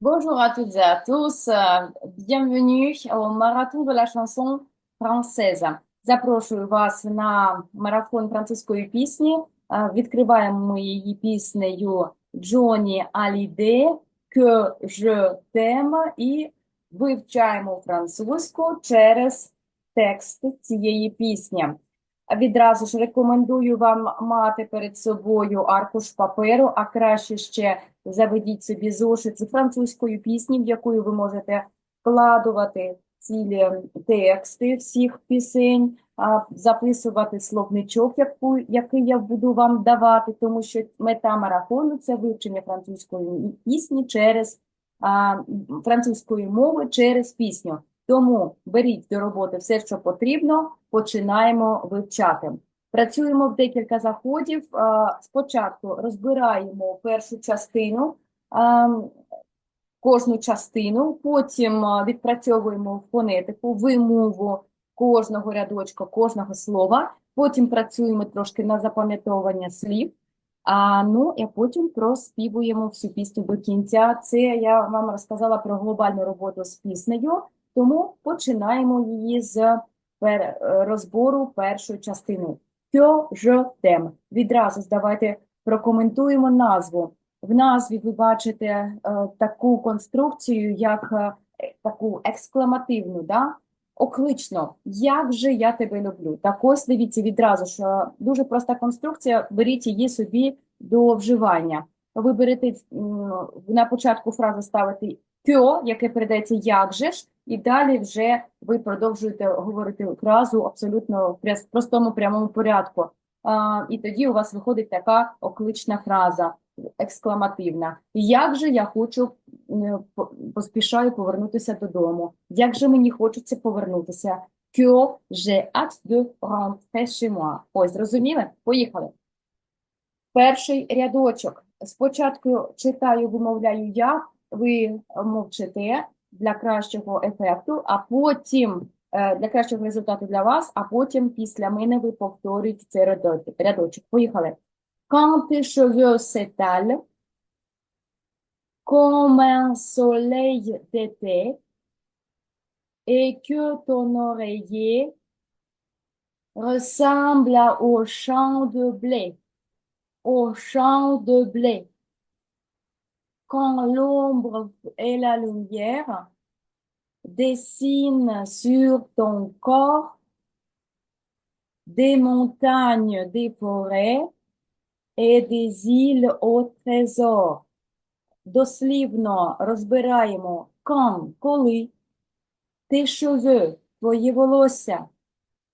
Bonjour à toutes et à tous. Euh, Bienvenue au marathon de la chanson française. Запрошую вас на марафон французької пісні. Е, Відкриваємо ми її піснею Джоні Аліде «Que je t'aime» і вивчаємо французьку через текст цієї пісні. Відразу ж рекомендую вам мати перед собою аркуш паперу, а краще ще заведіть собі зошит з французькою пісні, в яку ви можете вкладувати цілі тексти всіх пісень, записувати словничок, який я буду вам давати, тому що мета марафону це вивчення французької пісні через французької мови через пісню. Тому беріть до роботи все, що потрібно, починаємо вивчати. Працюємо в декілька заходів. Спочатку розбираємо першу частину, кожну частину, потім відпрацьовуємо фонетику, вимову кожного рядочка, кожного слова, потім працюємо трошки на запам'ятовування слів, а, ну, і потім проспівуємо всю пісню до кінця. Це я вам розказала про глобальну роботу з піснею, тому починаємо її з розбору першої частини. Que je t'aime. Відразу ж давайте прокоментуємо назву. В назві ви бачите е, таку конструкцію, як е, таку екскламативну, да? Оклично, як же я тебе люблю. Так ось дивіться відразу, що дуже проста конструкція, беріть її собі до вживання. Ви берете на початку фрази ставите «que», яке передається «як же ж», і далі вже ви продовжуєте говорити фразу абсолютно в простому прямому порядку. А, і тоді у вас виходить така оклична фраза, екскламативна. Як же я хочу, поспішаю повернутися додому. Як же мені хочеться повернутися? Que j'ai hâte de rentrer chez moi. Ось, зрозуміли? Поїхали. Перший рядочок. Спочатку читаю, вимовляю я, ви мовчите для кращого ефекту, а потім е, для кращого результату для вас, а потім після мене ви повторюєте цей рядочок. Поїхали. Quand tes cheveux s'étalent comme un soleil d'été et que ton oreiller ressemble au champ de blé, au champ de blé. Quand l'ombre et la lumière dessinent sur ton corps des montagnes, des forêts et des îles au trésor. Дослівно розбираємо quand, коли, tes cheveux, твої волосся,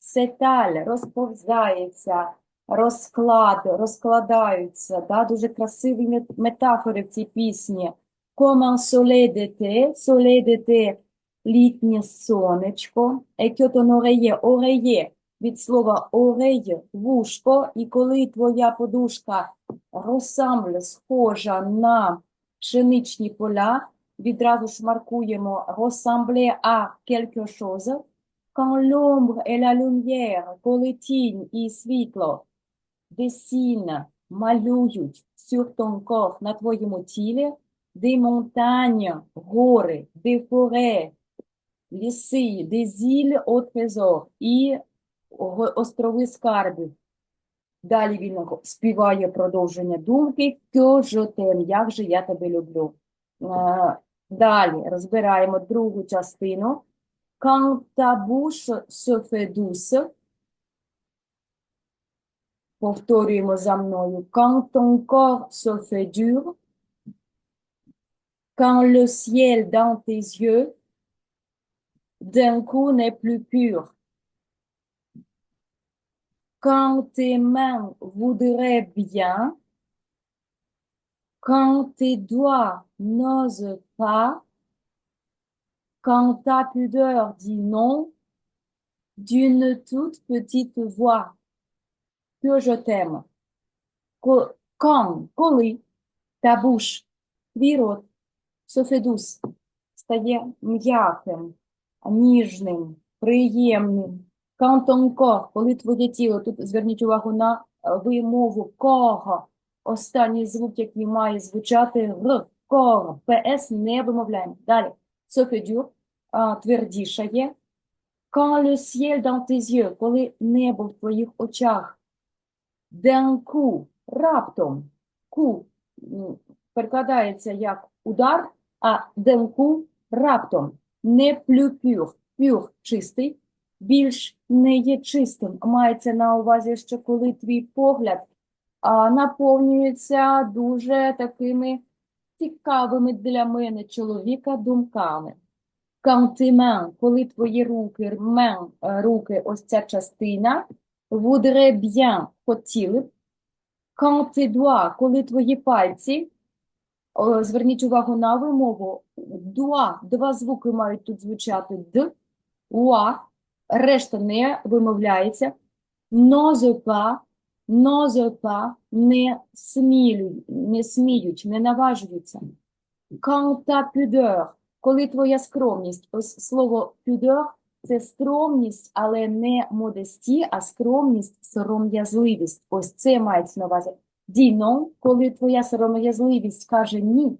сеталь, розповзається, розклад, розкладаються, да, дуже красиві метафори в цій пісні. Comme un soleil d'été, soleil літнє сонечко, ton oreiller, oreiller від слова oreille – вушко, і коли твоя подушка ressemble, схожа на пшеничні поля, відразу ж маркуємо ressembler à quelque chose, quand l'ombre et la lumière, коли тінь і світло dessinent, малюють sur ton corps, на твоєму тілі, des montagnes, гори, des forêts, ліси, des îles au trésor і острови скарбів. Далі він співає продовження думки «Que je t'aime», як же я тебе люблю. Далі розбираємо другу частину. Quand ta bouche se fait douce, повторюємо за мною. Quand ton corps se fait dur, quand le ciel dans tes yeux d'un coup n'est plus pur, quand tes mains voudraient bien, quand tes doigts n'osent pas, quand ta pudeur dit non, d'une toute petite voix, Je t'aime. Ко- коли, та буш, твій рот, софедус, стає м'яким, ніжним, приємним. Corps, коли твоє тіло, тут зверніть увагу на е, вимову кого, останній звук, який має звучати р, Corps. ПС не вимовляємо. Далі. Dur. Твердішає. Quand le ciel коли небо в твоїх очах. Coup, раптом. Ку перекладається як удар, а coup – раптом. Не pur. Pur – чистий. Більш не є чистим. Мається на увазі, що коли твій погляд а, наповнюється дуже такими цікавими для мене чоловіка думками. Mains, коли твої руки, е, руки, ось ця частина, voudrait bien, хотіли б. Quand tes doigts, коли твої пальці, зверніть увагу на вимову, дуа, два звуки мають тут звучати д, уа, решта не вимовляється, pas, pas, не смілюють, не сміють, не наважуються. Quand ta pudeur, коли твоя скромність, ось слово pudeur – це скромність, але не модесті, а скромність, сором'язливість. Ось це мається на увазі. Dis коли твоя сором'язливість каже ні,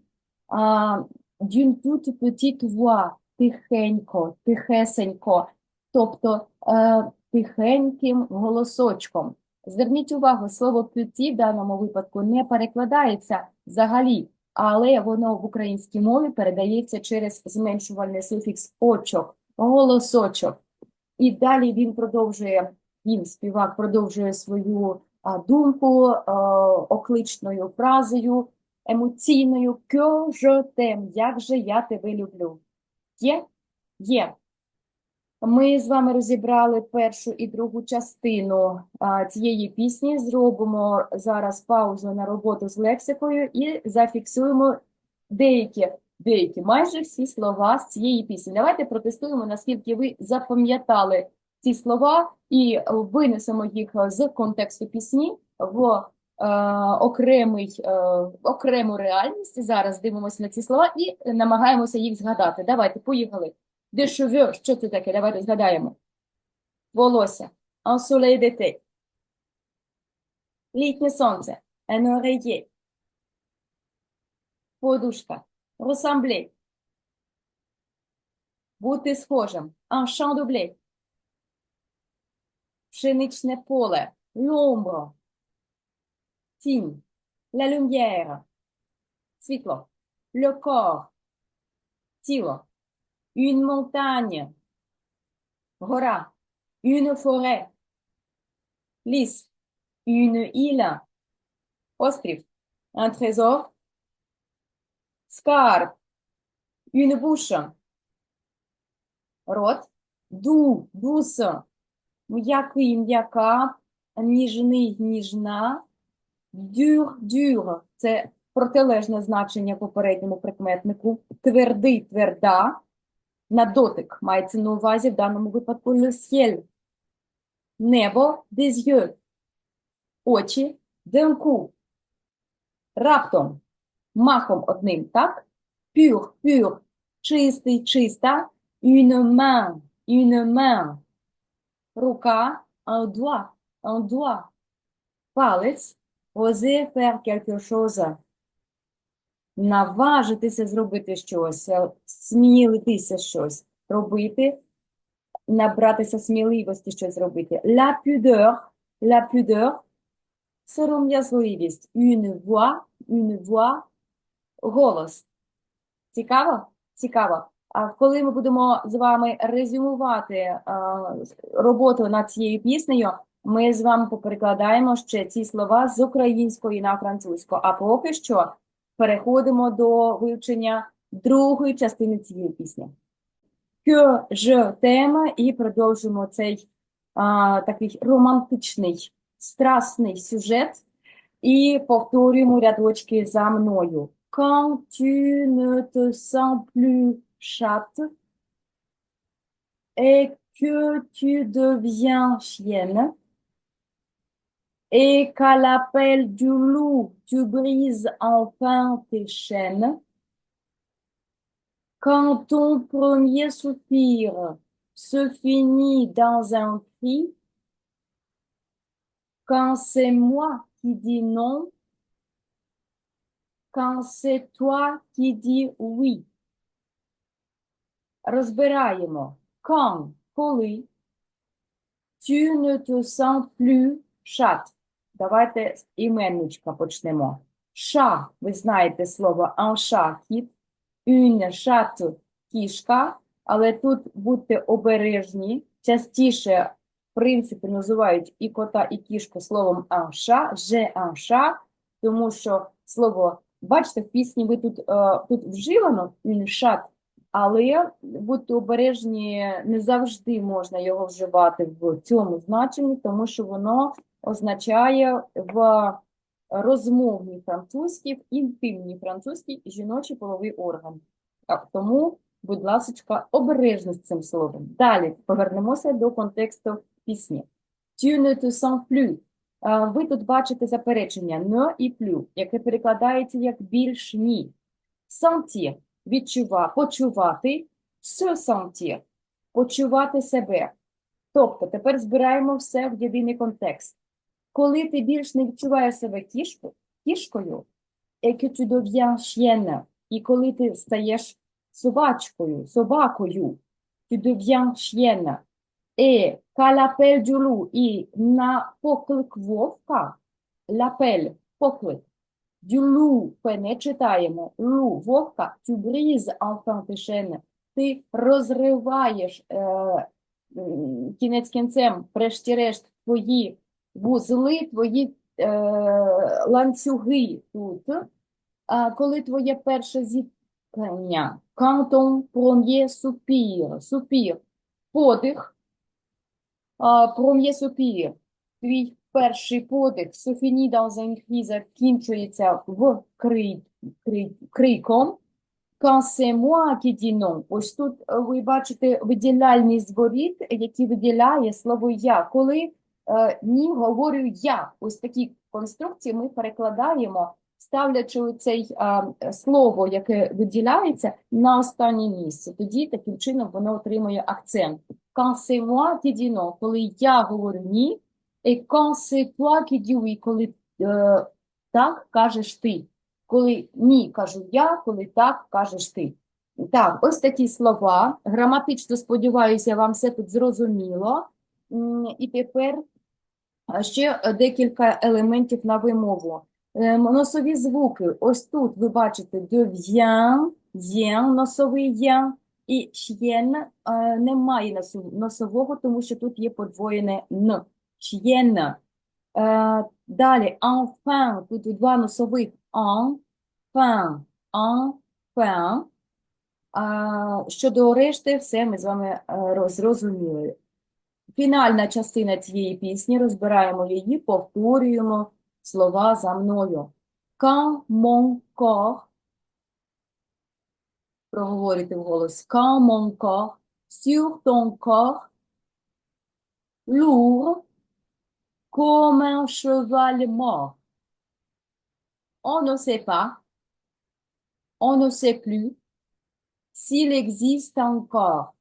d'une toute petite voix, тихенько, тихесенько, тобто е, тихеньким голосочком. Зверніть увагу, слово «пюті» в даному випадку не перекладається взагалі, але воно в українській мові передається через зменшувальний суфікс «очок», голосочок. І далі він продовжує, він, співак, продовжує свою думку окличною фразою, емоційною «que як же я тебе люблю. Є? Є. Ми з вами розібрали першу і другу частину а, цієї пісні. Зробимо зараз паузу на роботу з лексикою і зафіксуємо деякі, деякі, майже всі слова з цієї пісні. Давайте протестуємо, наскільки ви запам'ятали ці слова і винесемо їх з контексту пісні в е, окремий, е, окрему реальність. Зараз дивимося на ці слова і намагаємося їх згадати. Давайте, поїхали. Cheveux, що це таке? Давайте згадаємо. Волосся. Un soleil d'été. Літнє сонце. Oreiller. Подушка. Ressembler. Бути схожим. Un champ de blé. Пшеничне поле. L'ombre. Тінь. La lumière. Світло. Le corps. Тіло. Une montagne. Гора. Une forêt. Ліс. Une île. Острів. Un trésor. Скарб. Bouche. Рот. Ду. Douce. М'який, м'яка. Ніжний, ніжна. Дюр, дюр. Це протилежне значення попередньому прикметнику. Твердий, тверда. На дотик мається на увазі в даному випадку ciel. Небо yeux. Очі coup. Раптом. Махом одним, так? Pur, pur. Чистий, чиста. Une main, une main. Рука, un doigt, un doigt. Палець. Oser faire quelque chose. Наважитися зробити щось, е, смілитися щось робити, набратися сміливості щось зробити. La pudeur, la pudeur, сором'язливість. Une voix, une voix, голос. Цікаво? Цікаво. А коли ми будемо з вами резюмувати а, роботу над цією піснею, ми з вами поперекладаємо ще ці слова з української на французьку. А поки що переходимо до вивчення другої частини цієї пісні. Que je t'aime і продовжимо цей а, такий романтичний, страсний сюжет і повторюємо рядочки за мною. Quand tu ne te sens plus chatte et que tu deviens chienne et qu'à l'appel du loup, tu brises enfin tes chaînes. Quand ton premier soupir se finit dans un cri, quand c'est moi qui dis non, quand c'est toi qui dis oui. Розбираємо. Quand, коли tu ne te sens plus chat. Давайте з іменничка почнемо. Ша, ви знаєте слово chat, кіт, une chat, кішка, але тут будьте обережні. Частіше, в принципі, називають і кота, і кішку словом je un chat, тому що слово, бачите, в пісні ви тут, е, тут вживано chat, але будьте обережні, не завжди можна його вживати в цьому значенні, тому що воно означає в розмовній французькій, в інтимній французькій жіночий половий орган. Так, тому, будь ласка, обережно з цим словом. Далі повернемося до контексту пісні. Tu ne te sens plus. Ви тут бачите заперечення ne і plus, яке перекладається як більш ні. Sentir – відчува, почувати, se sentir – почувати себе. Тобто, тепер збираємо все в єдиний контекст. Коли ти більш не відчуваєш себе кішку, кішкою, que tu deviens і коли ти стаєш собачкою, собакою, tu chienne, et qu'à l'appel du loup, на поклик вовка, l'appel, поклик, du loup, не читаємо, лу, вовка, tu brises enfin tes chaînes, ти розриваєш е, кінець кінцем, врешті-решт, твої вузли, твої е, ланцюги тут. А коли твоє перше зіткнення, quand ton premier soupir, soupir, подих, а, premier твій перший подих, finit dans закінчується в крик, крик, криком, non. Ось тут е, ви бачите виділяльний зворіт, який виділяє слово я. Коли е, ні, говорю я. Ось такі конструкції ми перекладаємо, ставлячи цей е, слово, яке виділяється, на останнє місце. Тоді таким чином воно отримує акцент. Quand коли я говорю ні, і quand коли е, так кажеш ти. Коли ні, кажу я, коли так, кажеш ти. Так, ось такі слова. Граматично, сподіваюся, вам все тут зрозуміло. І тепер ще е, декілька елементів на вимову. Ем, Носові звуки. Ось тут ви бачите devient, єн, носовий єн, і ч'єн е, немає носового, тому що тут є подвоєне н. Ч'єн. Е, Далі, enfin, тут два носових enfin, enfin. А, щодо решти, все ми з вами е, зрозуміли. Фінальна частина цієї пісні, розбираємо її, повторюємо слова за мною. Quand mon corps, проговорити вголос, quand mon corps sur ton corps lourd comme un cheval mort. On ne sait pas, on ne sait plus s'il existe encore,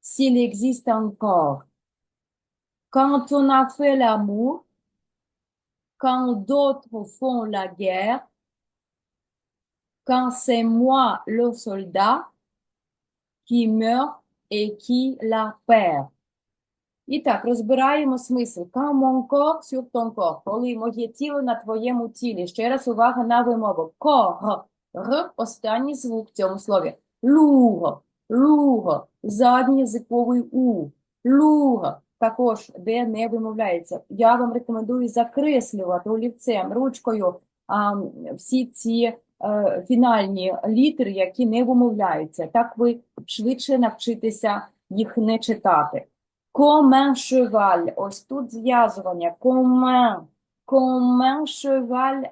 s'il existe encore. Quand on a fait l'amour, quand d'autres font la guerre, quand c'est moi le soldat qui meurt et qui la perd. І так, розбираємо смисл. Quand corps sur ton corps, коли моє тіло на твоєму тілі. Ще раз увага на вимову. Corps. Р – останній звук в цьому слові. Луго, луго, задній язиковий У. Луго. Також, де не вимовляється. Я вам рекомендую закреслювати олівцем, ручкою а, всі ці е, фінальні літери, які не вимовляються. Так ви швидше навчитеся їх не читати. Un. Ось тут зв'язування. Comme un cheval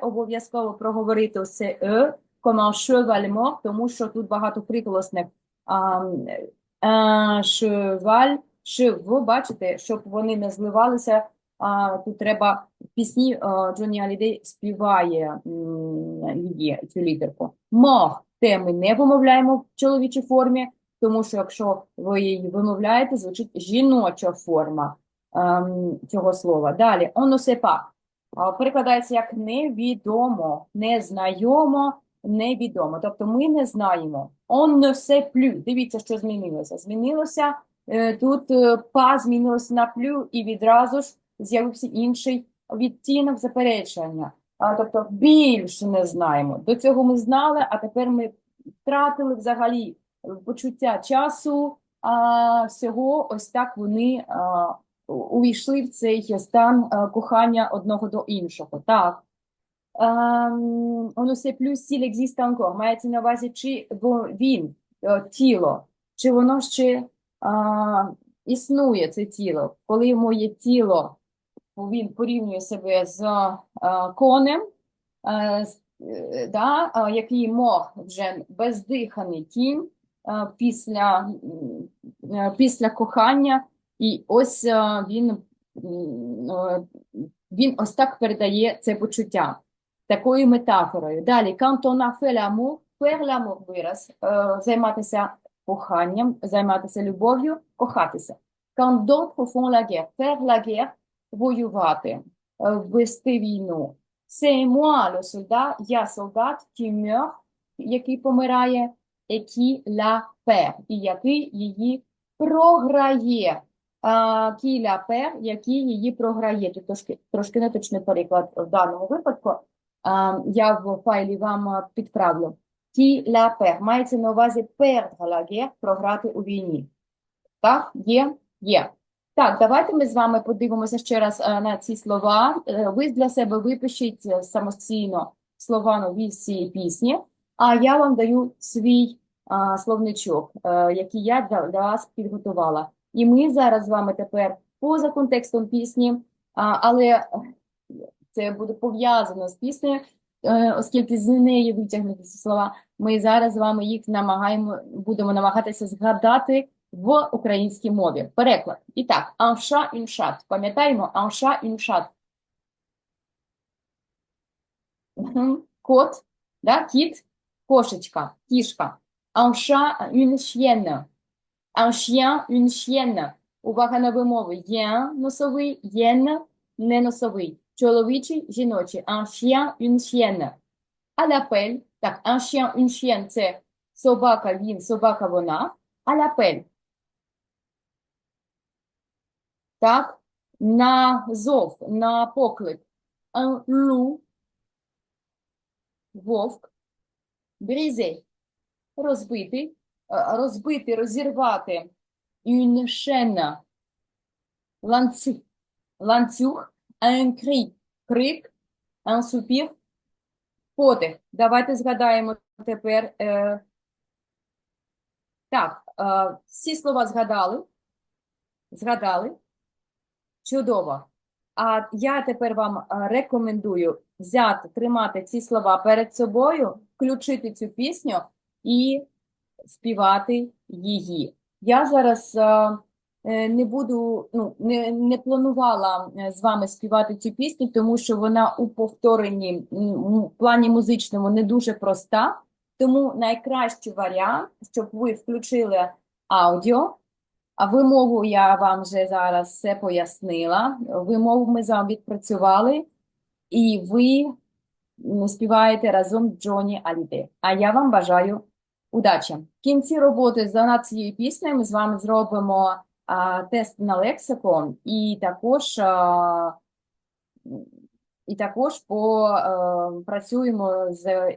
обов'язково проговорити ось е. Cheval тому що тут багато приголосних. А, cheval, шив, бачите, щоб вони не зливалися, тут треба пісні Джонні Алідей співає її, цю літерку. Mort. Те ми не вимовляємо в чоловічій формі, тому що якщо ви її вимовляєте, звучить жіноча форма ем, цього слова. Далі, on ne sait pas. а, перекладається як невідомо, незнайомо, невідомо. Тобто ми не знаємо. On ne sait plus. Дивіться, що змінилося. Змінилося е, тут е, па змінилося на плю, і відразу ж з'явився інший відтінок заперечення. А, тобто більше не знаємо. До цього ми знали, а тепер ми втратили взагалі почуття часу, а всього ось так вони а, увійшли в цей стан а, кохання одного до іншого. Так. On ne sait plus s'il existe encore. Мається на увазі, чи він, е, тіло, чи воно ще існує, це тіло. Коли моє тіло, він порівнює себе з а, конем, е, е, да, який мог вже бездиханий кінь е, після, е, після кохання, і ось е, він, е, він ось так передає це почуття такою метафорою. Далі, l'amour, faire l'amour вираз, е, займатися коханням, займатися любов'ю, кохатися. La guerre, faire la guerre, воювати, е, вести війну. Moi, le soldat, я солдат, meurt, який помирає, qui la perd, і який її програє. Qui la який її програє. Тут трошки, трошки неточний переклад в даному випадку. А, я в файлі вам підправлю. Qui la perd. Мається на увазі perdre la guerre, програти у війні. Так, є? Є. Так, давайте ми з вами подивимося ще раз на ці слова. Е, Ви для себе випишіть е, самостійно слова нові цієї пісні, а я вам даю свій а, словничок, е, який я для, для вас підготувала. І ми зараз з вами тепер поза контекстом пісні, а, але це буде пов'язано з піснею, е, оскільки з неї витягнуті слова. Ми зараз з вами їх намагаємо, будемо намагатися згадати в українській мові. Переклад. І так, une chatte. Пам'ятаємо, chatte. Мгм. Кот, да, кіт, кошечка, кішка. Un chien, une chienne. Увага на вимови. Yen – носовий, yen – не носовий. Чоловічий, жіночий. Un chien, une chienne. À l'appel. Так, un chien, une chienne – це собака, він, собака, вона. À l'appel. Так, на зов, на поклик. Un loup, вовк. Briser, розбити, е, розбити, розірвати. Une chaîne, ланцюг, ланцюг. Un cri, крик. Un soupir, подих. Давайте згадаємо тепер. Е, так, е, всі слова згадали. Згадали. Чудово. А я тепер вам е, рекомендую взяти, тримати ці слова перед собою, включити цю пісню і співати її. Я зараз е, не буду, ну, не, не планувала е, з вами співати цю пісню, тому що вона у повторенні в плані музичному не дуже проста. Тому найкращий варіант, щоб ви включили аудіо. А вимову я вам вже зараз все пояснила. Вимову ми з вами відпрацювали, і ви співаєте разом Джоні Аліде. А я вам бажаю удачі. В кінці роботи за цією піснею ми з вами зробимо тест на лексику і також, і також по, а, працюємо з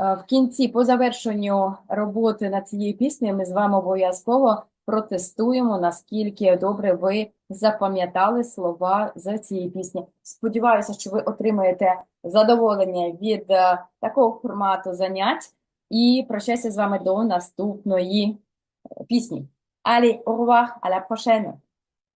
Е, В кінці, по завершенню роботи над цією піснею, ми з вами обов'язково протестуємо, наскільки добре ви запам'ятали слова з цієї пісні. Сподіваюся, що ви отримаєте задоволення від е, такого формату занять і прощаюся з вами до наступної е, пісні. Allez, au revoir, à la prochaine!